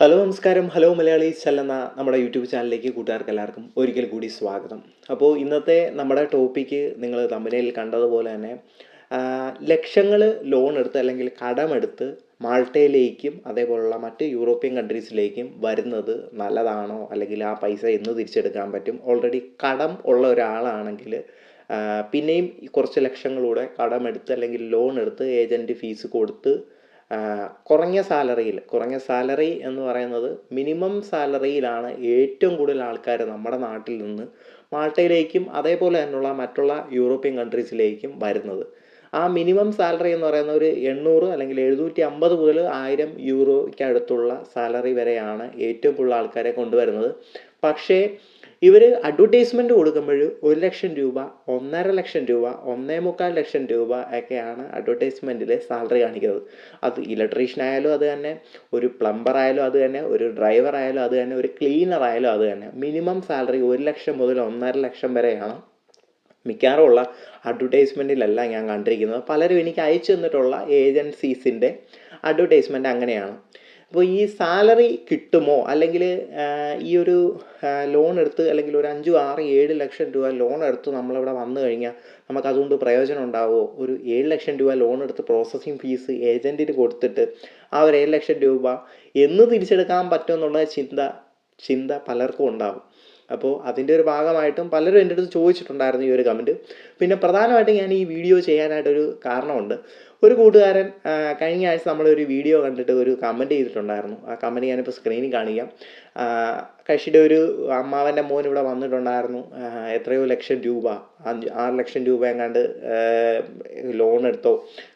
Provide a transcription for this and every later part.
Hello നമസ്കാരം. Hello Malayalees എന്ന നമ്മുടെ യൂട്യൂബ് ചാനലിലേക്ക് കൂട്ടുകാർക്ക് എല്ലാവർക്കും ഒരിക്കൽ കൂടി സ്വാഗതം. അപ്പോൾ ഇന്നത്തെ നമ്മുടെ ടോപ്പിക്ക് നിങ്ങൾ തമിഴിൽ കണ്ടതുപോലെ തന്നെ ലക്ഷങ്ങൾ ലോൺ എടുത്ത് അല്ലെങ്കിൽ കടമെടുത്ത് മാൾട്ടയിലേക്കും അതേപോലുള്ള മറ്റ് യൂറോപ്യൻ കൺട്രീസിലേക്കും വരുന്നത് നല്ലതാണോ? അല്ലെങ്കിൽ ആ പൈസ എന്ന് തിരിച്ചെടുക്കാൻ പറ്റും? ഓൾറെഡി കടം ഉള്ള ഒരാളാണെങ്കിൽ പിന്നെയും കുറച്ച് ലക്ഷങ്ങളൂടെ കടമെടുത്ത് അല്ലെങ്കിൽ ലോൺ എടുത്ത് ഏജന്റ് ഫീസ് കൊടുത്ത് കുറഞ്ഞ സാലറിയിൽ കുറഞ്ഞ സാലറി എന്ന് പറയുന്നത് മിനിമം സാലറിയിലാണ് ഏറ്റവും കൂടുതൽ ആൾക്കാർ നമ്മുടെ നാട്ടിൽ നിന്ന് മാൾട്ടയിലേക്കും അതേപോലെ തന്നെയുള്ള മറ്റുള്ള യൂറോപ്യൻ കൺട്രീസിലേക്കും വരുന്നത്. ആ മിനിമം സാലറി എന്ന് പറയുന്ന ഒരു എണ്ണൂറ് അല്ലെങ്കിൽ എഴുന്നൂറ്റി അമ്പത് മുതൽ ആയിരം യൂറോയ്ക്ക് അടുത്തുള്ള സാലറി വരെയാണ് ഏറ്റവും കൂടുതൽ ആൾക്കാരെ കൊണ്ടുവരുന്നത്. പക്ഷേ ഇവർ അഡ്വർടൈസ്മെന്റ് കൊടുക്കുമ്പോൾ ഒരു ലക്ഷം രൂപ ഒന്നര ലക്ഷം രൂപ ഒന്നേ മുക്കാൽ ലക്ഷം രൂപ ഒക്കെയാണ് അഡ്വർടൈസ്മെന്റിൽ സാലറി കാണിക്കുന്നത്. അത് ഇലക്ട്രീഷ്യൻ ആയാലും അത് തന്നെ ഒരു പ്ലംബർ ആയാലും അത് തന്നെ ഒരു ഡ്രൈവർ ആയാലും അത് തന്നെ ഒരു ക്ലീനർ ആയാലും അത് തന്നെ. മിനിമം സാലറി ഒരു ലക്ഷം മുതൽ ഒന്നര ലക്ഷം വരെയാണ് മിക്കവാറുമുള്ള അഡ്വർടൈസ്മെന്റിലല്ല ഞാൻ കണ്ടിരിക്കുന്നത്. പലരും എനിക്ക് അയച്ചു തന്നിട്ടുള്ള ഏജൻസീസിന്റെ അഡ്വർടൈസ്മെന്റ് അങ്ങനെയാണ്. അപ്പോൾ ഈ സാലറി കിട്ടുമോ? അല്ലെങ്കിൽ ഈ ഒരു ലോൺ എടുത്ത് അല്ലെങ്കിൽ ഒരു അഞ്ച് ആറ് ഏഴ് ലക്ഷം രൂപ ലോൺ എടുത്ത് നമ്മളിവിടെ വന്നു കഴിഞ്ഞാൽ നമുക്ക് അതുകൊണ്ട് പ്രയോജനം ഉണ്ടാവുമോ? ഒരു ഏഴ് ലക്ഷം രൂപ ലോൺ എടുത്ത് പ്രോസസ്സിങ് ഫീസ് ഏജന്റിന് കൊടുത്തിട്ട് ആ ഒരു ഏഴ് ലക്ഷം രൂപ എന്ന് തിരിച്ചെടുക്കാൻ പറ്റുമെന്നുള്ള ചിന്ത ചിന്ത പലർക്കും ഉണ്ടാവും. അപ്പോൾ അതിന്റെ ഒരു ഭാഗമായിട്ടും പലരും എന്റെ അടുത്ത് ചോദിച്ചിട്ടുണ്ടായിരുന്നു ഈ ഒരു കമന്റ് പിന്നെ പ്രധാനമായിട്ടും ഞാൻ ഈ വീഡിയോ ചെയ്യാനായിട്ടൊരു കാരണമുണ്ട്. ഒരു കൂട്ടുകാരൻ കഴിഞ്ഞ ആഴ്ച നമ്മളൊരു വീഡിയോ കണ്ടിട്ട് ഒരു കമന്റ് ചെയ്തിട്ടുണ്ടായിരുന്നു. ആ കമന്റ് ഞാനിപ്പോൾ സ്ക്രീനിൽ കാണിക്കാം. കക്ഷിയുടെ ഒരു അമ്മാവന്റെ മോൻ ഇവിടെ വന്നിട്ടുണ്ടായിരുന്നു. എത്രയോ ലക്ഷം രൂപ അഞ്ച് ആറ് ലക്ഷം രൂപ എങ്ങാണ്ട് ലോൺ എടുത്തോ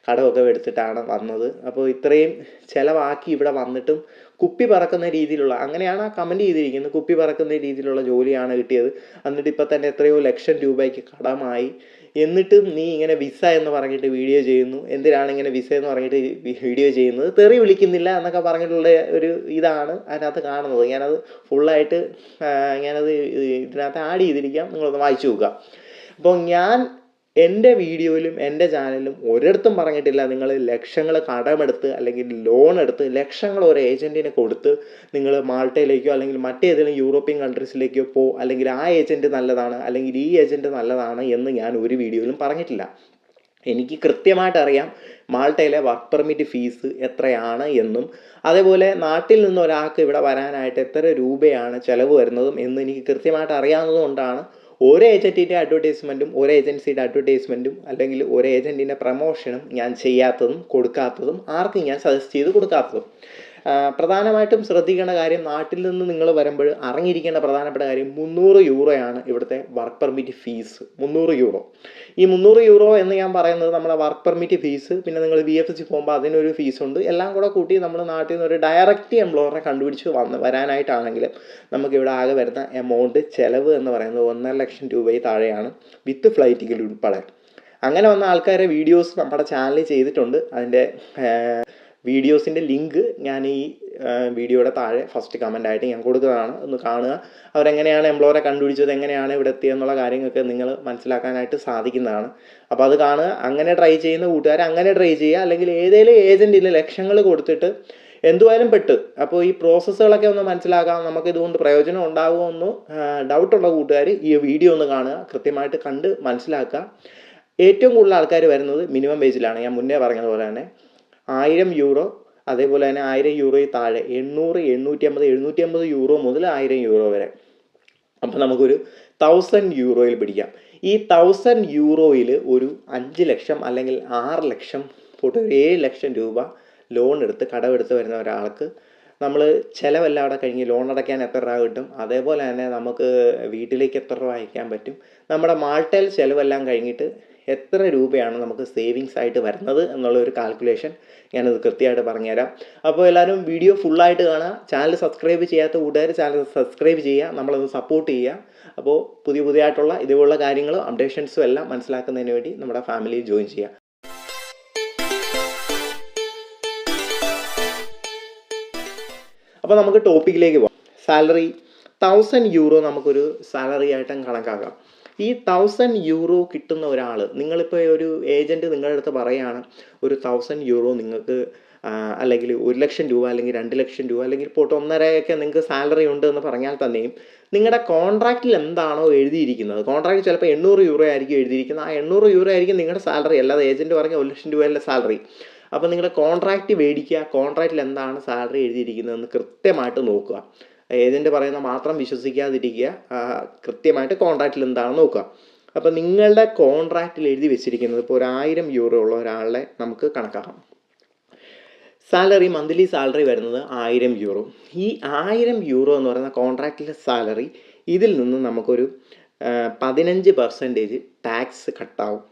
കടമൊക്കെ എടുത്തിട്ടാണ് വന്നത്. അപ്പോൾ ഇത്രയും ചിലവാക്കി ഇവിടെ വന്നിട്ടും കുപ്പി പറക്കുന്ന രീതിയിലുള്ള അങ്ങനെയാണ് ആ കമന്റ് ചെയ്തിരിക്കുന്നത് കുപ്പി പറക്കുന്ന രീതിയിലുള്ള ജോലിയാണ് കിട്ടിയത്. എന്നിട്ട് ഇപ്പം തന്നെ എത്രയോ ലക്ഷം രൂപയ്ക്ക് കടമായി. എന്നിട്ടും നീ ഇങ്ങനെ വിസ എന്ന് പറഞ്ഞിട്ട് വീഡിയോ ചെയ്യുന്നു. എന്തിനാണ് ഇങ്ങനെ വിസ എന്ന് പറഞ്ഞിട്ട് വീഡിയോ ചെയ്യുന്നത്? തെറി വിളിക്കുന്നില്ല എന്നൊക്കെ പറഞ്ഞിട്ടുള്ള ഒരു ഇതാണ് അതിനകത്ത് കാണുന്നത്. ഞാനത് ഫുള്ളായിട്ട് ഞാനത് ഇതിനകത്ത് ആഡ് ചെയ്തിരിക്കാം. നിങ്ങളൊന്ന് വായിച്ചു നോക്കുക. അപ്പോൾ ഞാൻ എന്റെ വീഡിയോയിലും എന്റെ ചാനലിലും ഒരിടത്തും പറഞ്ഞിട്ടില്ല. നിങ്ങൾ ലക്ഷങ്ങൾ കടമെടുത്ത് അല്ലെങ്കിൽ ലോൺ എടുത്ത് ലക്ഷങ്ങൾ ഒരു ഏജന്റിനെ കൊടുത്ത് നിങ്ങൾ മാൾട്ടയിലേക്കോ അല്ലെങ്കിൽ മറ്റേതെങ്കിലും യൂറോപ്യൻ കൺട്രീസിലേക്കോ പോ. അല്ലെങ്കിൽ ആ ഏജന്റ് നല്ലതാണ് അല്ലെങ്കിൽ ഈ ഏജന്റ് നല്ലതാണ് എന്ന് ഞാൻ ഒരു വീഡിയോയിലും പറഞ്ഞിട്ടില്ല. എനിക്ക് കൃത്യമായിട്ട് അറിയാം മാൾട്ടയിലെ വർക്ക് പെർമിറ്റ് ഫീസ് എത്രയാണ് എന്നും. അതേപോലെ നാട്ടിൽ നിന്ന് ഒരാൾക്ക് ഇവിടെ വരാനായിട്ട് എത്ര രൂപയാണ് ചിലവ് വരുന്നതും എന്ന് എനിക്ക് കൃത്യമായിട്ട് അറിയാവുന്നതുകൊണ്ടാണ് ഓരോ ഏജന്റിന്റെ അഡ്വർടൈസ്മെന്റും ഓരോ ഏജൻസിയുടെ അഡ്വർടൈസ്മെന്റും അല്ലെങ്കിൽ ഒരു ഏജന്റിന്റെ പ്രമോഷനും ഞാൻ ചെയ്യാത്തതും കൊടുക്കാത്തതും ആർക്കും ഞാൻ സജസ്റ്റ് ചെയ്ത് കൊടുക്കാത്തതും. പ്രധാനമായിട്ടും ശ്രദ്ധിക്കേണ്ട കാര്യം നാട്ടിൽ നിന്ന് നിങ്ങൾ വരുമ്പോൾ അറിഞ്ഞിരിക്കേണ്ട പ്രധാനപ്പെട്ട കാര്യം മുന്നൂറ് യൂറോയാണ് ഇവിടുത്തെ വർക്ക് പെർമിറ്റ് ഫീസ്. മുന്നൂറ് യൂറോ. ഈ മുന്നൂറ് യൂറോ എന്ന് ഞാൻ പറയുന്നത് നമ്മളെ വർക്ക് പെർമിറ്റ് ഫീസ് പിന്നെ നിങ്ങൾ വി എഫ് സി പോകുമ്പോൾ അതിനൊരു ഫീസുണ്ട്. എല്ലാം കൂടെ കൂട്ടി നമ്മൾ നാട്ടിൽ നിന്ന് ഒരു ഡയറക്റ്റ് എംപ്ലോയറിനെ കണ്ടുപിടിച്ച് വന്ന് വരാനായിട്ടാണെങ്കിൽ നമുക്ക് ഇവിടെ ആകെ വരുന്ന എമൗണ്ട് ചിലവ് എന്ന് പറയുന്നത് ഒന്നര ലക്ഷം രൂപയിൽ താഴെയാണ് വിത്ത് ഫ്ലൈറ്റ് ടിക്കറ്റ് ഉൾപ്പെടെ. അങ്ങനെ വന്ന ആൾക്കാരെ വീഡിയോസ് നമ്മുടെ ചാനലിൽ ചെയ്തിട്ടുണ്ട്. അതിന്റെ വീഡിയോസിന്റെ ലിങ്ക് ഞാൻ ഈ വീഡിയോയുടെ താഴെ ഫസ്റ്റ് കമന്റ് ആയിട്ട് ഞാൻ കൊടുക്കുന്നതാണ് ഒന്ന് കാണുക. അവരെങ്ങനെയാണ് എംപ്ലോയറെ കണ്ടുപിടിച്ചത്? എങ്ങനെയാണ് ഇവിടെ എത്തിയെന്നുള്ള കാര്യങ്ങളൊക്കെ നിങ്ങൾ മനസ്സിലാക്കാനായിട്ട് സാധിക്കുന്നതാണ്. അപ്പോൾ അത് കാണുക. അങ്ങനെ ട്രൈ ചെയ്യുന്ന കൂട്ടുകാർ അങ്ങനെ ട്രൈ ചെയ്യുക. അല്ലെങ്കിൽ ഏതെങ്കിലും ഏജന്റിൽ ലക്ഷങ്ങൾ കൊടുത്തിട്ട് എന്തുവായാലും പെട്ട്. അപ്പോൾ ഈ പ്രോസസ്സുകളൊക്കെ ഒന്ന് മനസ്സിലാക്കാം. നമുക്ക് ഇതുകൊണ്ട് പ്രയോജനം ഉണ്ടാകുമെന്ന് ഡൗട്ടുള്ള കൂട്ടുകാർ ഈ വീഡിയോ ഒന്ന് കാണുക. കൃത്യമായിട്ട് കണ്ട് മനസ്സിലാക്കുക. ഏറ്റവും കൂടുതൽ ആൾക്കാർ വരുന്നത് മിനിമം വേജിലാണ് ഞാൻ മുന്നേ പറഞ്ഞതുപോലെ തന്നെ. ആയിരം യൂറോ അതേപോലെ തന്നെ ആയിരം യൂറോയിൽ താഴെ എണ്ണൂറ് എണ്ണൂറ്റി അമ്പത് എഴുന്നൂറ്റി അമ്പത് യൂറോ മുതൽ ആയിരം യൂറോ വരെ. അപ്പോൾ നമുക്കൊരു തൗസൻഡ് യൂറോയിൽ പിടിക്കാം. ഈ തൗസൻഡ് യൂറോയിൽ ഒരു അഞ്ച് ലക്ഷം അല്ലെങ്കിൽ ആറ് ലക്ഷം പോട്ട് ഒരു ഏഴ് ലക്ഷം രൂപ ലോൺ എടുത്ത് കടമെടുത്ത് വരുന്ന ഒരാൾക്ക് നമ്മൾ ചിലവെല്ലാം അവിടെ കഴിഞ്ഞ് ലോൺ അടയ്ക്കാൻ എത്ര രൂപ കിട്ടും അതേപോലെ തന്നെ നമുക്ക് വീട്ടിലേക്ക് എത്ര രൂപ അയക്കാൻ പറ്റും നമ്മുടെ മാൾട്ടയിൽ ചിലവെല്ലാം കഴിഞ്ഞിട്ട് എത്ര രൂപയാണ് നമുക്ക് സേവിങ്സ് ആയിട്ട് വരുന്നത് എന്നുള്ള ഒരു കാൽക്കുലേഷൻ ഞാനത് കൃത്യമായിട്ട് പറഞ്ഞുതരാം. അപ്പോൾ എല്ലാവരും വീഡിയോ ഫുള്ളായിട്ട് കാണുക. ചാനൽ സബ്സ്ക്രൈബ് ചെയ്യാത്ത കൂട്ടുകാർ ചാനൽ സബ്സ്ക്രൈബ് ചെയ്യുക. നമ്മളത് സപ്പോർട്ട് ചെയ്യുക. അപ്പോൾ പുതിയ പുതിയതായിട്ടുള്ള ഇതുപോലുള്ള കാര്യങ്ങളും അപ്ഡേഷൻസും എല്ലാം മനസ്സിലാക്കുന്നതിന് വേണ്ടി നമ്മുടെ ഫാമിലി ജോയിൻ ചെയ്യുക. അപ്പോൾ നമുക്ക് ടോപ്പിക്കിലേക്ക് പോകാം. സാലറി തൗസൻഡ് യൂറോ നമുക്കൊരു സാലറി ആയിട്ടും കണക്കാക്കാം. ഈ തൗസൻഡ് യൂറോ കിട്ടുന്ന ഒരാൾ നിങ്ങളിപ്പോൾ ഒരു ഏജന്റ് നിങ്ങളുടെ അടുത്ത് പറയുകയാണ് ഒരു തൗസൻഡ് യൂറോ നിങ്ങൾക്ക് അല്ലെങ്കിൽ ഒരു ലക്ഷം രൂപ അല്ലെങ്കിൽ രണ്ട് ലക്ഷം രൂപ അല്ലെങ്കിൽ പോട്ട് ഒന്നരയൊക്കെ നിങ്ങൾക്ക് സാലറി ഉണ്ട് എന്ന് പറഞ്ഞാൽ തന്നെയും നിങ്ങളുടെ കോൺട്രാക്റ്റിൽ എന്താണോ എഴുതിയിരിക്കുന്നത്. കോൺട്രാക്റ്റ് ചിലപ്പോൾ എണ്ണൂറ് യൂറോ ആയിരിക്കും എഴുതിയിരിക്കുന്നത്. ആ എണ്ണൂറ് യൂറോ ആയിരിക്കും നിങ്ങളുടെ സാലറി അല്ലാതെ ഏജന്റ് പറഞ്ഞ ഒരു ലക്ഷം രൂപയല്ല സാലറി അപ്പോൾ നിങ്ങളുടെ കോൺട്രാക്റ്റ് മേടിക്കുക കോൺട്രാക്റ്റിൽ എന്താണ് സാലറി എഴുതിയിരിക്കുന്നതെന്ന് കൃത്യമായിട്ട് നോക്കുക. ഏജന്റ് പറയുന്ന മാത്രം വിശ്വസിക്കാതിരിക്കുക കൃത്യമായിട്ട് കോൺട്രാക്റ്റിൽ എന്താണെന്ന് നോക്കുക. അപ്പോൾ നിങ്ങളുടെ കോൺട്രാക്റ്റിൽ എഴുതി വെച്ചിരിക്കുന്നത് ഇപ്പോൾ ഒരായിരം യൂറോ ഉള്ള ഒരാളെ നമുക്ക് കണക്കാക്കാം. സാലറി മന്ത്ലി സാലറി വരുന്നത് ആയിരം യൂറോ. ഈ ആയിരം യൂറോ എന്ന് പറയുന്ന കോൺട്രാക്റ്റിലെ സാലറി ഇതിൽ നിന്ന് നമുക്കൊരു പതിനഞ്ച് പെർസെന്റേജ് ടാക്സ് കട്ടാവും.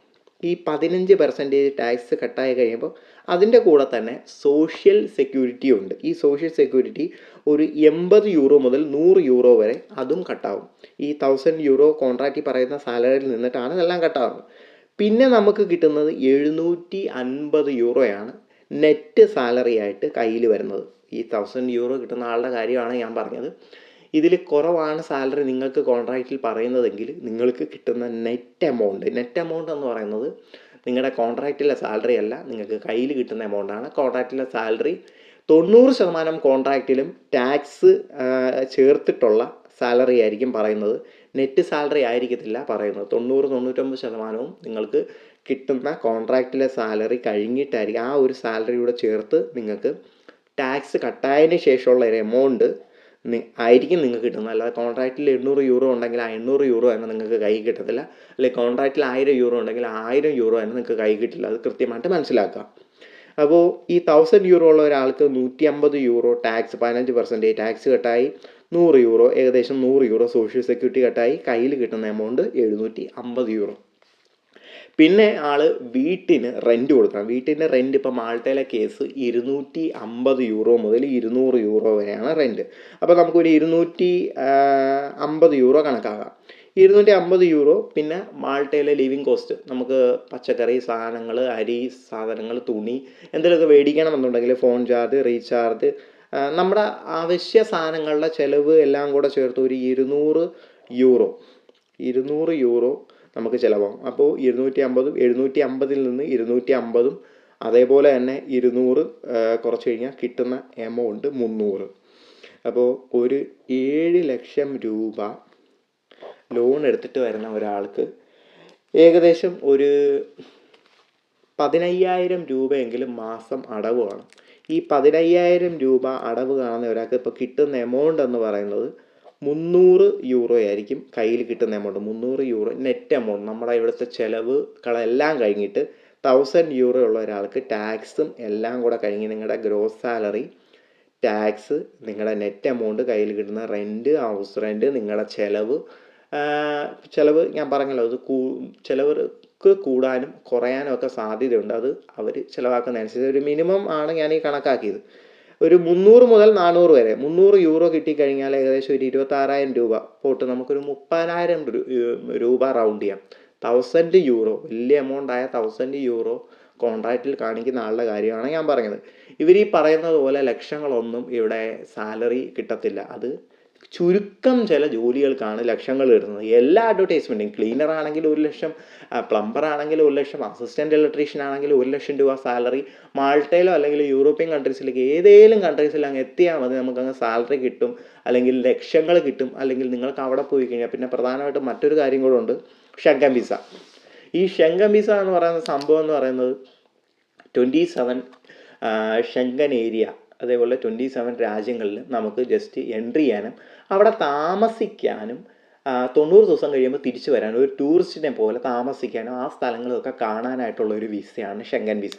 ഈ പതിനഞ്ച് പെർസെന്റേജ് ടാക്സ് കട്ടായി കഴിയുമ്പോൾ അതിന്റെ കൂടെ തന്നെ സോഷ്യൽ സെക്യൂരിറ്റി ഉണ്ട്. ഈ സോഷ്യൽ സെക്യൂരിറ്റി ഒരു എൺപത് യൂറോ മുതൽ നൂറ് യൂറോ വരെ അതും കട്ടാവും. ഈ തൗസൻഡ് യൂറോ കോൺട്രാക്റ്റ് പറയുന്ന സാലറിയിൽ നിന്നിട്ടാണ് ഇതെല്ലാം കട്ടാവുന്നത്. പിന്നെ നമുക്ക് കിട്ടുന്നത് എഴുന്നൂറ്റി അൻപത് യൂറോയാണ് നെറ്റ് സാലറി ആയിട്ട് കയ്യിൽ വരുന്നത്. ഈ തൗസൻഡ് യൂറോ കിട്ടുന്ന ആളുടെ കാര്യമാണ് ഞാൻ പറഞ്ഞത്. ഇതിൽ കുറവാണ് സാലറി നിങ്ങൾക്ക് കോൺട്രാക്റ്റിൽ പറയുന്നതെങ്കിൽ നിങ്ങൾക്ക് കിട്ടുന്ന നെറ്റ് എമൗണ്ട് നെറ്റ് എമൗണ്ട് എന്ന് പറയുന്നത് നിങ്ങളുടെ കോൺട്രാക്റ്റിലെ സാലറി അല്ല നിങ്ങൾക്ക് കയ്യിൽ കിട്ടുന്ന എമൗണ്ടാണ് കോൺട്രാക്റ്റിലെ സാലറി തൊണ്ണൂറ് ശതമാനം കോൺട്രാക്റ്റിലും ടാക്സ് ചേർത്തിട്ടുള്ള സാലറി ആയിരിക്കും പറയുന്നത്. നെറ്റ് സാലറി ആയിരിക്കത്തില്ല പറയുന്നത്. തൊണ്ണൂറ് തൊണ്ണൂറ്റൊമ്പത് ശതമാനവും നിങ്ങൾക്ക് കിട്ടുന്ന കോൺട്രാക്റ്റിലെ സാലറി കഴിഞ്ഞിട്ടായിരിക്കും ആ ഒരു സാലറിയുടെ ചേർത്ത് നിങ്ങൾക്ക് ടാക്സ് കട്ടായതിന് ശേഷമുള്ള ഒരു എമൗണ്ട് ആയിരിക്കും നിങ്ങൾക്ക് കിട്ടുന്നത്. അല്ലാതെ കോൺട്രാക്റ്റിൽ എണ്ണൂറ് യൂറോ ഉണ്ടെങ്കിൽ ആ എണ്ണൂറ് യൂറോ തന്നെ നിങ്ങൾക്ക് കൈ കിട്ടത്തില്ല. അല്ലെങ്കിൽ കോൺട്രാക്റ്റിൽ ആയിരം യൂറോ ഉണ്ടെങ്കിൽ ആയിരം യൂറോ തന്നെ നിങ്ങൾക്ക് കൈ കിട്ടില്ല. അത് കൃത്യമായിട്ട് മനസ്സിലാക്കുക. അപ്പോൾ ഈ തൗസൻഡ് യൂറോ ഉള്ള ഒരാൾക്ക് നൂറ്റി അമ്പത് യൂറോ ടാക്സ് പതിനഞ്ച് പെർസെന്റേജ് ടാക്സ് കട്ടായി. നൂറ് യൂറോ ഏകദേശം നൂറ് യൂറോ സോഷ്യൽ സെക്യൂരിറ്റി കട്ടായി. കയ്യിൽ കിട്ടുന്ന എമൗണ്ട് എഴുന്നൂറ്റി അമ്പത് യൂറോ പിന്നെ ആൾ വീട്ടിന് റെന്റ് കൊടുക്കണം. വീട്ടിന്റെ റെന്റ് ഇപ്പം മാൾട്ടയിലെ കേസ് ഇരുന്നൂറ്റി അമ്പത് യൂറോ മുതൽ ഇരുന്നൂറ് യൂറോ വരെയാണ് റെന്റ് അപ്പോൾ നമുക്കൊരു ഇരുന്നൂറ്റി അമ്പത് യൂറോ കണക്കാക്കാം ഇരുന്നൂറ്റി അമ്പത് യൂറോ പിന്നെ മാൾട്ടയിലെ ലിവിങ് കോസ്റ്റ് നമുക്ക് പച്ചക്കറി സാധനങ്ങൾ അരി സാധനങ്ങൾ തുണി എന്തെങ്കിലുമൊക്കെ മേടിക്കണം എന്നുണ്ടെങ്കിൽ ഫോൺ ചാർജ് റീചാർജ് നമ്മുടെ അവശ്യ സാധനങ്ങളുടെ ചിലവ് എല്ലാം കൂടെ ചേർത്ത് ഒരു ഇരുന്നൂറ് യൂറോ ഇരുന്നൂറ് യൂറോ നമുക്ക് ചിലവാകും. അപ്പോൾ ഇരുന്നൂറ്റി അമ്പതും എഴുന്നൂറ്റി അമ്പതിൽ നിന്ന് ഇരുന്നൂറ്റി അമ്പതും അതേപോലെ തന്നെ ഇരുന്നൂറ് കുറച്ച് കഴിഞ്ഞാൽ കിട്ടുന്ന എമൗണ്ട് മുന്നൂറ്. അപ്പോൾ ഒരു ഏഴ് ലക്ഷം രൂപ ലോൺ എടുത്തിട്ട് വരുന്ന ഒരാൾക്ക് ഏകദേശം ഒരു പതിനയ്യായിരം രൂപയെങ്കിലും മാസം അടവ് വേണം ഈ പതിനയ്യായിരം രൂപ അടവ് കാണുന്ന ഒരാൾക്ക് ഇപ്പോൾ കിട്ടുന്ന എമൗണ്ട് എന്ന് പറയുന്നത് മുന്നൂറ് യൂറോ ആയിരിക്കും കയ്യിൽ കിട്ടുന്ന എമൗണ്ട് മുന്നൂറ് യൂറോ നെറ്റ് എമൗണ്ട് നമ്മുടെ ഇവിടുത്തെ ചിലവുകളെല്ലാം കഴിഞ്ഞിട്ട് തൗസൻഡ് യൂറോ ഉള്ള ഒരാൾക്ക് ടാക്സും എല്ലാം കൂടെ കഴിഞ്ഞ് നിങ്ങളുടെ ഗ്രോസ് സാലറി ടാക്സ് നിങ്ങളുടെ നെറ്റ് എമൗണ്ട് കയ്യിൽ കിട്ടുന്ന റെന്റ് ഹൗസ് റെന്റ് നിങ്ങളുടെ ചിലവ് ചിലവ് ഞാൻ പറഞ്ഞല്ലോ അത് കൂ ചിലവർക്ക് കൂടാനും കുറയാനും ഒക്കെ സാധ്യതയുണ്ട്. അത് അവർ ചിലവാക്കുന്നതനുസരിച്ച് ഒരു മിനിമം ആണ് ഞാൻ ഈ കണക്കാക്കിയത്. ഒരു മുന്നൂറ് മുതൽ നാനൂറ് വരെ. മുന്നൂറ് യൂറോ കിട്ടിക്കഴിഞ്ഞാൽ ഏകദേശം ഒരു ഇരുപത്താറായിരം രൂപ. പോട്ട് നമുക്കൊരു മുപ്പതിനായിരം രൂപ റൗണ്ട് ചെയ്യാം. തൗസൻഡ് യൂറോ വലിയ എമൗണ്ട് ആയ തൗസൻഡ് യൂറോ കോൺട്രാക്റ്റിൽ കാണിക്കുന്ന ആളുടെ കാര്യമാണ് ഞാൻ പറഞ്ഞത്. ഇവർ ഈ പറയുന്നത് പോലെ ലക്ഷങ്ങളൊന്നും ഇവിടെ സാലറി കിട്ടത്തില്ല. അത് ചുരുക്കം ചില ജോലികൾക്കാണ് ലക്ഷങ്ങൾ വരുന്നത്. എല്ലാ അഡ്വർടൈസ്മെന്റും ക്ലീനർ ആണെങ്കിൽ ഒരു ലക്ഷം പ്ലംബർ ആണെങ്കിൽ ഒരു ലക്ഷം അസിസ്റ്റന്റ് ഇലക്ട്രീഷ്യൻ ആണെങ്കിൽ ഒരു ലക്ഷം രൂപ സാലറി മാൾട്ടയിലോ അല്ലെങ്കിൽ യൂറോപ്യൻ കൺട്രീസിലേക്ക് ഏതെങ്കിലും കൺട്രീസിൽ അങ്ങ് എത്തിയാൽ മതി. നമുക്ക് അങ്ങ് സാലറി കിട്ടും അല്ലെങ്കിൽ ലക്ഷങ്ങൾ കിട്ടും അല്ലെങ്കിൽ നിങ്ങൾക്ക് അവിടെ പോയി കഴിഞ്ഞാൽ പിന്നെ പ്രധാനമായിട്ടും മറ്റൊരു കാര്യം കൂടെ ഉണ്ട് ഷെങ്കൻ വിസ ഈ ഷെങ്കൻ വിസ എന്ന് പറയുന്ന സംഭവം എന്ന് പറയുന്നത് ട്വന്റി സെവൻ ഷെങ്കൻ ഏരിയ അതേപോലെ ട്വന്റി സെവൻ രാജ്യങ്ങളിൽ നമുക്ക് ജസ്റ്റ് എൻട്രി ചെയ്യാനും അവിടെ താമസിക്കാനും തൊണ്ണൂറ് ദിവസം കഴിയുമ്പോൾ തിരിച്ചു വരാനും ഒരു ടൂറിസ്റ്റിനെ പോലെ താമസിക്കാനും ആ സ്ഥലങ്ങളൊക്കെ കാണാനായിട്ടുള്ള ഒരു വിസയാണ് ഷെങ്കൻ വിസ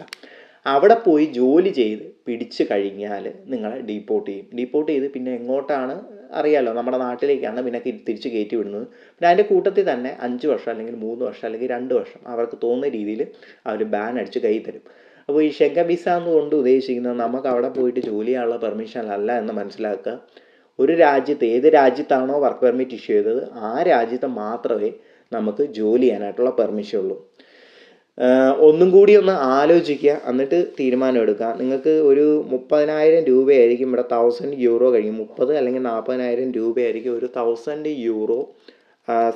അവിടെ പോയി ജോലി ചെയ്ത് പിടിച്ചു കഴിഞ്ഞാൽ നിങ്ങളെ ഡീപ്പോർട്ട് ചെയ്യും. ഡീപ്പോർട്ട് ചെയ്ത് പിന്നെ എങ്ങോട്ടാണ് അറിയാലോ നമ്മുടെ നാട്ടിലേക്കാണ് പിന്നെ തിരിച്ച് കയറ്റി വിടുന്നത്. പിന്നെ അതിന്റെ കൂട്ടത്തിൽ തന്നെ അഞ്ച് വർഷം അല്ലെങ്കിൽ മൂന്ന് വർഷം അല്ലെങ്കിൽ രണ്ട് വർഷം അവർക്ക് തോന്നുന്ന രീതിയിൽ അവർ ബാൻ അടിച്ച് കൈ തരും. അപ്പോൾ ഈ ഷെഗ വിസ എന്നുകൊണ്ട് ഉദ്ദേശിക്കുന്നത് നമുക്ക് അവിടെ പോയിട്ട് ജോലി ചെയ്യാനുള്ള പെർമിഷൻ അല്ല എന്ന് മനസ്സിലാക്കുക. ഒരു രാജ്യത്ത് ഏത് രാജ്യത്താണോ വർക്ക് പെർമിറ്റ് ഇഷ്യൂ ചെയ്തത് ആ രാജ്യത്ത് മാത്രമേ നമുക്ക് ജോലി ചെയ്യാനായിട്ടുള്ള പെർമിഷൻ ഉള്ളൂ. ഒന്നും കൂടി ഒന്ന് ആലോചിക്കുക എന്നിട്ട് തീരുമാനം എടുക്കുക. നിങ്ങൾക്ക് ഒരു മുപ്പതിനായിരം രൂപയായിരിക്കും ഇവിടെ തൗസൻഡ് യൂറോ കഴിയും. മുപ്പത് അല്ലെങ്കിൽ നാൽപ്പതിനായിരം രൂപയായിരിക്കും ഒരു thousand euro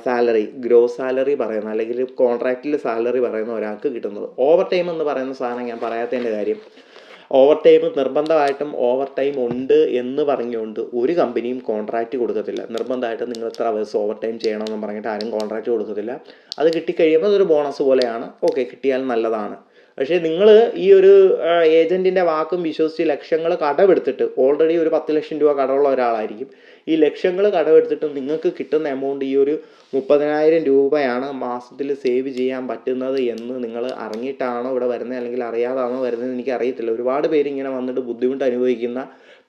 salary gross salary പറയുന്ന അല്ലെങ്കിൽ കോൺട്രാക്റ്റിൽ സാലറി പറയുന്ന ഒരാൾക്ക് കിട്ടുന്നത്. ഓവർ ടൈം എന്ന് പറയുന്ന സാധനം ഞാൻ പറയാത്തതിന്റെ കാര്യം ഓവർ ടൈം നിർബന്ധമായിട്ടും ഓവർ ടൈം ഉണ്ട് എന്ന് പറഞ്ഞുകൊണ്ട് ഒരു കമ്പനിയും കോൺട്രാക്റ്റ് കൊടുക്കത്തില്ല. നിർബന്ധമായിട്ടും നിങ്ങൾ ഇത്ര അവേഴ്സ് ഓവർ ടൈം ചെയ്യണമെന്ന് പറഞ്ഞിട്ട് ആരും കോൺട്രാക്റ്റ് കൊടുക്കത്തില്ല. അത് കിട്ടിക്കഴിയുമ്പോൾ അതൊരു ബോണസ് പോലെയാണ്. ഓക്കെ കിട്ടിയാൽ നല്ലതാണ്. പക്ഷേ നിങ്ങൾ ഈ ഒരു ഏജന്റിന്റെ വാക്കും വിശ്വസിച്ച് ലക്ഷങ്ങൾ കടമെടുത്തിട്ട് ഓൾറെഡി ഒരു പത്ത് ലക്ഷം രൂപ കടമുള്ള ഒരാളായിരിക്കും. ഈ ലക്ഷങ്ങൾ കടമെടുത്തിട്ട് നിങ്ങൾക്ക് കിട്ടുന്ന എമൗണ്ട് ഈ ഒരു മുപ്പതിനായിരം രൂപയാണ് മാസത്തിൽ സേവ് ചെയ്യാൻ പറ്റുന്നത് എന്ന് നിങ്ങൾ അറിഞ്ഞിട്ടാണോ ഇവിടെ വരുന്നത്? അല്ലെങ്കിൽ അറിയാതാണോ വരുന്നത് എനിക്ക് അറിയത്തില്ല ഒരുപാട് പേര് ഇങ്ങനെ വന്നിട്ട് ബുദ്ധിമുട്ട് അനുഭവിക്കുന്ന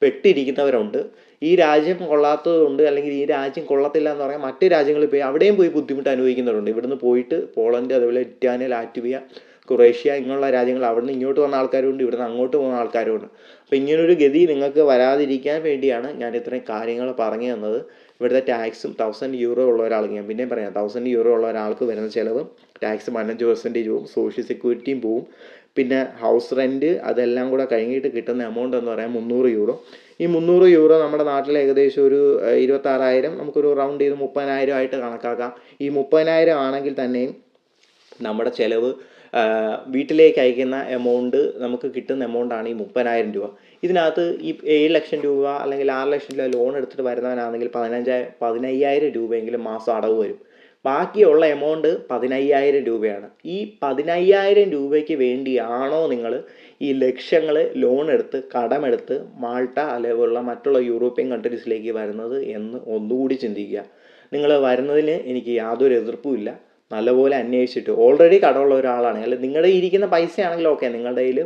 പെട്ടിരിക്കുന്നവരുണ്ട്. ഈ രാജ്യം കൊള്ളാത്തതുകൊണ്ട് അല്ലെങ്കിൽ ഈ രാജ്യം കൊള്ളത്തില്ല എന്ന് പറയാൻ മറ്റു രാജ്യങ്ങളിൽ പോയി അവിടെയും പോയി ബുദ്ധിമുട്ട് അനുഭവിക്കുന്നവരുണ്ട്. ഇവിടുന്ന് പോയിട്ട് പോളണ്ട് അതുപോലെ ഇറ്റാലിയ ലാറ്റ്വിയ കുറേഷ്യ ഇങ്ങനെയുള്ള രാജ്യങ്ങൾ അവിടുന്ന് ഇങ്ങോട്ട് വന്ന ആൾക്കാരുണ്ട് ഇവിടുന്ന് അങ്ങോട്ട് പോകുന്ന ആൾക്കാരുമുണ്ട് അപ്പോൾ ഇങ്ങനൊരു ഗതി നിങ്ങൾക്ക് വരാതിരിക്കാൻ വേണ്ടിയാണ് ഞാൻ ഇത്രയും കാര്യങ്ങൾ പറഞ്ഞു തന്നത്. ഇവിടുത്തെ ടാക്സും തൗസൻഡ് യൂറോ ഉള്ള ഒരാൾക്ക് ഞാൻ പിന്നെയും പറയാം തൗസൻഡ് യൂറോ ഉള്ള ഒരാൾക്ക് വരുന്ന ചിലവ് ടാക്സ് പതിനഞ്ച് പെർസെന്റേജ് പോവും സോഷ്യൽ സെക്യൂരിറ്റിയും പോവും. പിന്നെ ഹൗസ് റെന്റ് അതെല്ലാം കൂടെ കഴിഞ്ഞിട്ട് കിട്ടുന്ന എമൗണ്ട് എന്ന് പറയാൻ മുന്നൂറ് യൂറോ ഈ മുന്നൂറ് യൂറോ നമ്മുടെ നാട്ടിൽ ഏകദേശം ഒരു ഇരുപത്താറായിരം നമുക്കൊരു റൗണ്ട് ചെയ്ത് മുപ്പതിനായിരം ആയിട്ട് കണക്കാക്കാം. ഈ മുപ്പതിനായിരം ആണെങ്കിൽ തന്നെയും നമ്മുടെ ചിലവ് വീട്ടിലേക്ക് അയക്കുന്ന എമൗണ്ട് നമുക്ക് കിട്ടുന്ന എമൗണ്ടാണ് ഈ മുപ്പതിനായിരം രൂപ. ഇതിനകത്ത് ഈ ഏഴ് ലക്ഷം രൂപ അല്ലെങ്കിൽ ആറ് ലക്ഷം രൂപ ലോൺ എടുത്തിട്ട് വരുന്നവനാണെങ്കിൽ പതിനഞ്ചായിരം പതിനയ്യായിരം രൂപയെങ്കിലും മാസം അടവ് വരും. ബാക്കിയുള്ള എമൗണ്ട് പതിനയ്യായിരം രൂപയാണ്. ഈ പതിനയ്യായിരം രൂപയ്ക്ക് വേണ്ടിയാണോ നിങ്ങൾ ഈ ലക്ഷ്യങ്ങൾ ലോൺ എടുത്ത് കടമെടുത്ത് മാൾട്ട അതേപോലുള്ള മറ്റുള്ള യൂറോപ്യൻ കൺട്രീസിലേക്ക് വരുന്നത് എന്ന് ഒന്നുകൂടി ചിന്തിക്കുക. നിങ്ങൾ വരുന്നതിന് എനിക്ക് യാതൊരു എതിർപ്പുമില്ല നല്ലപോലെ അന്വേഷിച്ചിട്ട് ഓൾറെഡി കടമുള്ള ഒരാളാണ്. അല്ലെങ്കിൽ നിങ്ങളുടെ ഇരിക്കുന്ന പൈസയാണെങ്കിൽ ഓക്കെ നിങ്ങളുടെ കയ്യിൽ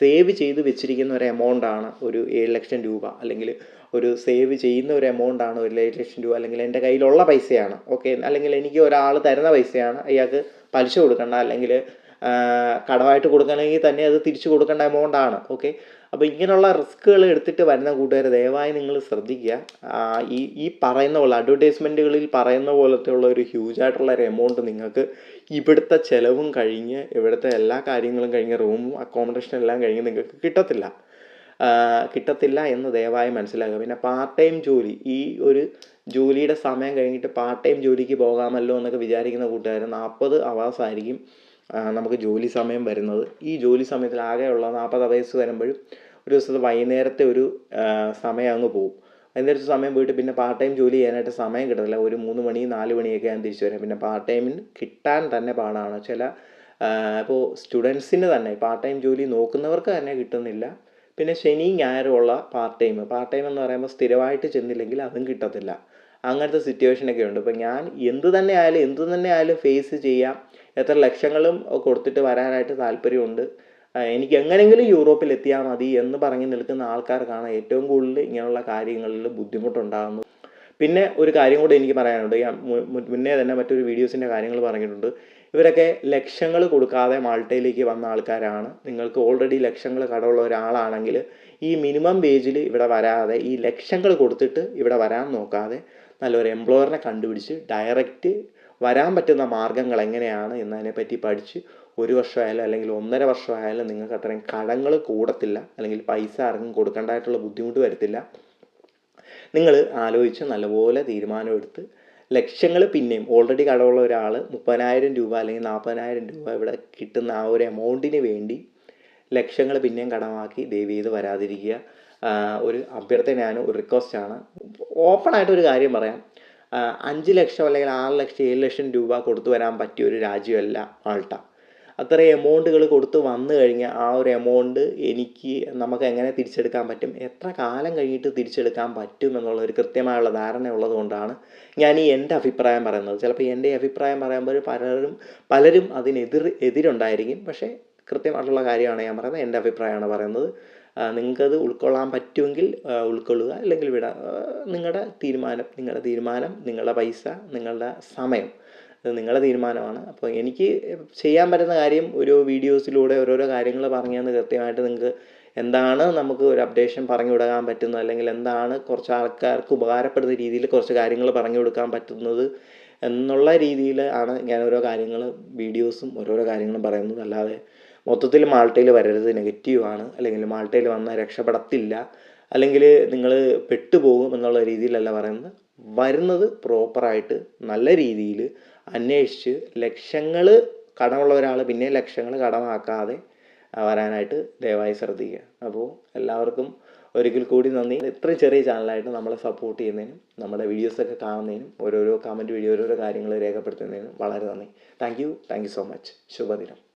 സേവ് ചെയ്ത് വെച്ചിരിക്കുന്ന ഒരു എമൗണ്ട് ആണ് ഒരു ഏഴ് ലക്ഷം രൂപ. അല്ലെങ്കിൽ ഒരു സേവ് ചെയ്യുന്ന ഒരു എമൗണ്ട് ആണ് ഒരു ഏഴ് ലക്ഷം രൂപ. അല്ലെങ്കിൽ എന്റെ കയ്യിലുള്ള പൈസയാണ് ഓക്കെ അല്ലെങ്കിൽ എനിക്ക് ഒരാൾ തരുന്ന പൈസയാണ് അയാൾക്ക് പലിശ കൊടുക്കേണ്ട. അല്ലെങ്കിൽ കടമായിട്ട് കൊടുക്കണമെങ്കിൽ തന്നെ അത് തിരിച്ചു കൊടുക്കേണ്ട ആണ് ഓക്കെ അപ്പോൾ ഇങ്ങനെയുള്ള റിസ്ക്കുകൾ എടുത്തിട്ട് വരുന്ന കൂട്ടുകാർ ദയവായി നിങ്ങൾ ശ്രദ്ധിക്കുക. ഈ ഈ പറയുന്ന പോലെ അഡ്വർടൈസ്മെന്റുകളിൽ പറയുന്ന പോലത്തെ ഉള്ള ഒരു ഹ്യൂജ് ആയിട്ടുള്ള ഒരു എമൗണ്ട് നിങ്ങൾക്ക് ഇവിടുത്തെ ചിലവും കഴിഞ്ഞ് ഇവിടുത്തെ എല്ലാ കാര്യങ്ങളും കഴിഞ്ഞ് റൂമും അക്കോമഡേഷനും എല്ലാം കഴിഞ്ഞ് നിങ്ങൾക്ക് കിട്ടത്തില്ല. കിട്ടത്തില്ല എന്ന് ദയവായി മനസ്സിലാക്കുക. പിന്നെ പാർട്ട് ടൈം ജോലി ഈ ഒരു ജോലിയുടെ സമയം കഴിഞ്ഞിട്ട് പാർട്ട് ടൈം ജോലിക്ക് പോകാമല്ലോ എന്നൊക്കെ വിചാരിക്കുന്ന കൂട്ടുകാർ നാൽപ്പത് അവേഴ്സ് ആയിരിക്കും നമുക്ക് ജോലി സമയം വരുന്നത്. ഈ ജോലി സമയത്തിൽ ആകെയുള്ള നാൽപ്പത് വയസ്സ് വരുമ്പോഴും ഒരു ദിവസത്തെ വൈകുന്നേരത്തെ ഒരു സമയം അങ്ങ് പോകും. വൈകുന്നേരത്തെ സമയം പോയിട്ട് പിന്നെ പാർട്ട് ടൈം ജോലി ചെയ്യാനായിട്ട് സമയം കിട്ടത്തില്ല. ഒരു മൂന്ന് മണി നാല് മണിയൊക്കെ ഞാൻ തിരിച്ചു വരാം. പിന്നെ പാർട്ട് ടൈമിന് കിട്ടാൻ തന്നെ പാടാണ്. ചില ഇപ്പോൾ സ്റ്റുഡൻസിന് തന്നെ പാർട്ട് ടൈം ജോലി നോക്കുന്നവർക്ക് തന്നെ കിട്ടുന്നില്ല. പിന്നെ ശനിയും ഞായറും ഉള്ള പാർട്ട് ടൈം പാർട്ട് ടൈം എന്ന് പറയുമ്പോൾ സ്ഥിരമായിട്ട് ചെന്നില്ലെങ്കിൽ അതും കിട്ടത്തില്ല. അങ്ങനത്തെ സിറ്റുവേഷനൊക്കെ ഉണ്ട്. അപ്പോൾ ഞാൻ എന്ത് തന്നെ ആയാലും എന്ത് തന്നെ ആയാലും ഫേസ് ചെയ്യാം. എത്ര ലക്ഷങ്ങളും കൊടുത്തിട്ട് വരാനായിട്ട് താല്പര്യമുണ്ട്. എനിക്ക് എങ്ങനെയെങ്കിലും യൂറോപ്പിൽ എത്തിയാൽ മതി എന്ന് പറഞ്ഞ് നിൽക്കുന്ന ആൾക്കാർക്കാണ് ഏറ്റവും കൂടുതൽ ഇങ്ങനെയുള്ള കാര്യങ്ങളിൽ ബുദ്ധിമുട്ടുണ്ടാകുന്നത്. പിന്നെ ഒരു കാര്യം കൂടി എനിക്ക് പറയാനുണ്ട്. ഞാൻ മുന്നേ തന്നെ മറ്റൊരു വീഡിയോസിന്റെ കാര്യങ്ങൾ പറഞ്ഞിട്ടുണ്ട്. ഇവരൊക്കെ ലക്ഷങ്ങൾ കൊടുക്കാതെ മാൾട്ടയിലേക്ക് വന്ന ആൾക്കാരാണ്. നിങ്ങൾക്ക് ഓൾറെഡി ലക്ഷങ്ങൾ കടമുള്ള ഒരാളാണെങ്കിൽ ഈ മിനിമം വേജിൽ ഇവിടെ വരാതെ ഈ ലക്ഷങ്ങൾ കൊടുത്തിട്ട് ഇവിടെ വരാൻ നോക്കാതെ നല്ലൊരു എംപ്ലോയറിനെ കണ്ടുപിടിച്ച് ഡയറക്റ്റ് വരാൻ പറ്റുന്ന മാർഗങ്ങൾ എങ്ങനെയാണ് എന്നതിനെ പറ്റി പഠിച്ച് ഒരു വർഷമായാലും അല്ലെങ്കിൽ ഒന്നര വർഷമായാലും നിങ്ങൾക്ക് അത്രയും കടങ്ങൾ കൂടത്തില്ല അല്ലെങ്കിൽ പൈസ ആർക്കും കൊടുക്കേണ്ടതായിട്ടുള്ള ബുദ്ധിമുട്ട് വരത്തില്ല. നിങ്ങൾ ആലോചിച്ച് നല്ലപോലെ തീരുമാനമെടുത്ത് ലക്ഷങ്ങൾ പിന്നെയും ഓൾറെഡി കടമുള്ള ഒരാൾ മുപ്പതിനായിരം രൂപ അല്ലെങ്കിൽ നാൽപ്പതിനായിരം രൂപ ഇവിടെ കിട്ടുന്ന ആ ഒരു എമൗണ്ടിന് വേണ്ടി ലക്ഷങ്ങൾ പിന്നെയും കടമാക്കി ദയവ് ചെയ്ത് വരാതിരിക്കുക. ഒരു അഭ്യർത്ഥനയാണ് ഒരു റിക്വസ്റ്റാണ് ഓപ്പണായിട്ട് ഒരു കാര്യം പറയാം. അഞ്ച് ലക്ഷം അല്ലെങ്കിൽ ആറ് ലക്ഷം ഏഴ് ലക്ഷം രൂപ കൊടുത്തു വരാൻ പറ്റിയ ഒരു രാജ്യമല്ല ആൾട്ട അത്രയും എമൗണ്ടുകൾ കൊടുത്തു വന്നു കഴിഞ്ഞാൽ ആ ഒരു എമൗണ്ട് എനിക്ക് നമുക്ക് എങ്ങനെ തിരിച്ചെടുക്കാൻ പറ്റും? എത്ര കാലം കഴിഞ്ഞിട്ട് തിരിച്ചെടുക്കാൻ പറ്റും എന്നുള്ള ഒരു കൃത്യമായുള്ള ധാരണ ഉള്ളതുകൊണ്ടാണ് ഞാൻ ഈ എന്റെ അഭിപ്രായം പറയുന്നത്. ചിലപ്പോൾ എന്റെ അഭിപ്രായം പറയുമ്പോൾ പലരും പലരും അതിനെതിർ എതിരുണ്ടായിരിക്കും. പക്ഷേ കൃത്യമായിട്ടുള്ള കാര്യമാണ് ഞാൻ പറയുന്നത് എന്റെ അഭിപ്രായമാണ് പറയുന്നത്. നിങ്ങൾക്കത് ഉൾക്കൊള്ളാൻ പറ്റുമെങ്കിൽ ഉൾക്കൊള്ളുക അല്ലെങ്കിൽ വിടാം നിങ്ങളുടെ തീരുമാനം നിങ്ങളുടെ തീരുമാനം നിങ്ങളുടെ പൈസ നിങ്ങളുടെ സമയം അത് നിങ്ങളുടെ തീരുമാനമാണ്. അപ്പോൾ എനിക്ക് ചെയ്യാൻ പറ്റുന്ന കാര്യം ഒരു വീഡിയോസിലൂടെ ഓരോരോ കാര്യങ്ങൾ പറഞ്ഞു തന്ന് കൃത്യമായിട്ട് നിങ്ങൾക്ക് എന്താണ് നമുക്ക് ഒരു അപ്ഡേഷൻ പറഞ്ഞു കൊടുക്കാൻ പറ്റുന്നത് അല്ലെങ്കിൽ എന്താണ് കുറച്ച് ആൾക്കാർക്ക് ഉപകാരപ്പെടുന്ന രീതിയിൽ കുറച്ച് കാര്യങ്ങൾ പറഞ്ഞു കൊടുക്കാൻ പറ്റുന്നത് എന്നുള്ള രീതിയിൽ ആണ് ഞാൻ ഓരോ കാര്യങ്ങൾ വീഡിയോസും ഓരോരോ കാര്യങ്ങളും പറയുന്നത്. അല്ലാതെ മൊത്തത്തിൽ മാൾട്ടയിൽ വരരുത് നെഗറ്റീവാണ് അല്ലെങ്കിൽ മാൾട്ടയിൽ വന്നാൽ രക്ഷപ്പെടത്തില്ല. അല്ലെങ്കിൽ നിങ്ങൾ പെട്ടുപോകും എന്നുള്ള രീതിയിലല്ല പറയുന്നത്. വരുന്നത് പ്രോപ്പറായിട്ട് നല്ല രീതിയിൽ അന്വേഷിച്ച് ലക്ഷങ്ങൾ കടമുള്ള ഒരാൾ പിന്നെ ലക്ഷങ്ങൾ കടമാക്കാതെ വരാനായിട്ട് ദയവായി ശ്രദ്ധിക്കുക. അപ്പോൾ എല്ലാവർക്കും ഒരിക്കൽ കൂടി നന്ദി. ഇത്രയും ചെറിയ ചാനലായിട്ട് നമ്മളെ സപ്പോർട്ട് ചെയ്യുന്നതിനും നമ്മുടെ വീഡിയോസൊക്കെ കാണുന്നതിനും ഓരോരോ കമന്റ് വീഡിയോ ഓരോരോ കാര്യങ്ങൾ രേഖപ്പെടുത്തുന്നതിനും വളരെ നന്ദി. Thank you thank you so much ശുഭദിനം.